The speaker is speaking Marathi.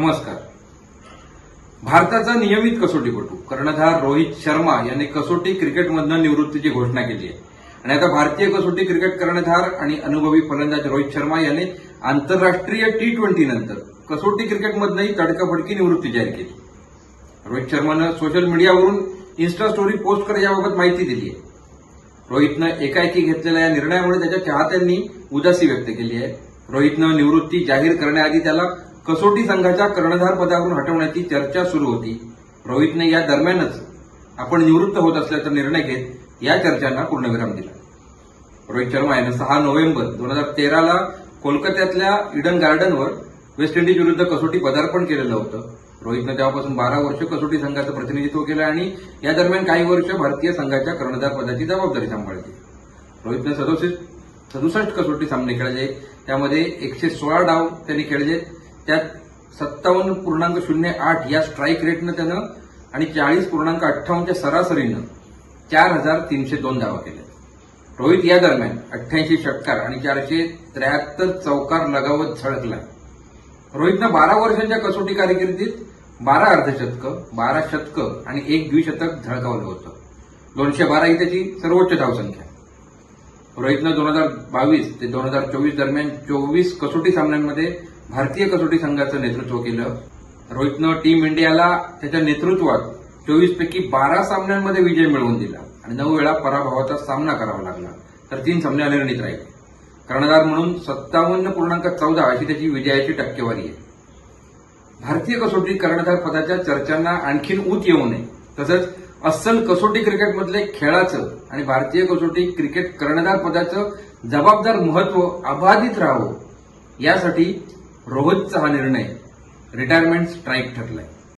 नमस्कार. भारताचा नियमित कसोटीपटू कर्णधार रोहित शर्मा यांनी कसोटी क्रिकेटमधनं निवृत्तीची घोषणा केली आहे. आणि आता भारतीय कसोटी क्रिकेट कर्णधार आणि अनुभवी फलंदाज रोहित शर्मा यांनी आंतरराष्ट्रीय टी ट्वेंटी नंतर कसोटी क्रिकेटमधनंही तडकाफडकी निवृत्ती जाहीर केली. रोहित शर्मानं सोशल मीडियावरून इन्स्टा स्टोरी पोस्ट करत याबाबत माहिती दिली आहे. रोहितनं एकाएकी घेतलेल्या या निर्णयामुळे त्याच्या चाहत्यांनी उदासी व्यक्त केली आहे. रोहितनं निवृत्ती जाहीर करण्याआधी त्याला कसोटी संघाच्या कर्णधार पदावरून हटवण्याची चर्चा सुरू होती. रोहितने या दरम्यानच आपण निवृत्त होत असल्याचा निर्णय घेत या चर्चांना पूर्णविराम दिला. रोहित शर्मा यानं सहा नोव्हेंबर दोन हजार तेराला कोलकात्यातल्या इडन गार्डनवर वेस्ट इंडिज विरुद्ध कसोटी पदार्पण केलेलं होतं. रोहितनं तेव्हापासून बारा वर्ष कसोटी संघाचं प्रतिनिधित्व केलं आणि या दरम्यान काही वर्ष भारतीय संघाच्या कर्णधार पदाची जबाबदारी सांभाळली. रोहितनं सदोसष्ट सदुसष्ट कसोटी सामने खेळले. त्यामध्ये एकशे सोळा डाव त्यांनी खेळले त्यात सत्तावन्न पूर्णांक शून्य आठ या स्ट्राईक रेटनं त्यानं आणि चाळीस पूर्णांक अठ्ठावन्नच्या सरासरीनं चार हजार तीनशे दोन धावा केल्या. रोहित या दरम्यान अठ्ठ्याऐंशी षटकार आणि चारशे त्र्याहत्तर चौकार लगावत झळकला. रोहितनं बारा वर्षांच्या कसोटी कारकिर्दीत बारा अर्धशतकं बारा शतकं आणि एक द्विशतक झळकावलं होतं. दोनशे बारा ही त्याची सर्वोच्च धावसंख्या. रोहितनं दोन हजार बावीस ते दोन हजार चोवीस दरम्यान चोवीस कसोटी सामन्यांमध्ये भारतीय कसोटी संघाचं नेतृत्व केलं. रोहितनं टीम इंडियाला त्याच्या नेतृत्वात चोवीस पैकी बारा सामन्यांमध्ये विजय मिळवून दिला आणि नऊ वेळा पराभवाचा सामना करावा लागला. तर तीन सामने अनिर्णित राहिले. कर्णधार म्हणून सत्तावन्न पूर्णांक चौदा अशी त्याची विजयाची टक्केवारी आहे. भारतीय कसोटी कर्णधार पदाच्या चर्चांना आणखीन ऊत येऊ नये. तसंच अस्सल कसोटी क्रिकेटमधले खेळाचं आणि भारतीय कसोटी क्रिकेट कर्णधार पदाचं जबाबदार महत्त्व अबाधित राहावं. यासाठी रोहितचा हा निर्णय रिटायरमेंट स्ट्राईक ठरलाय.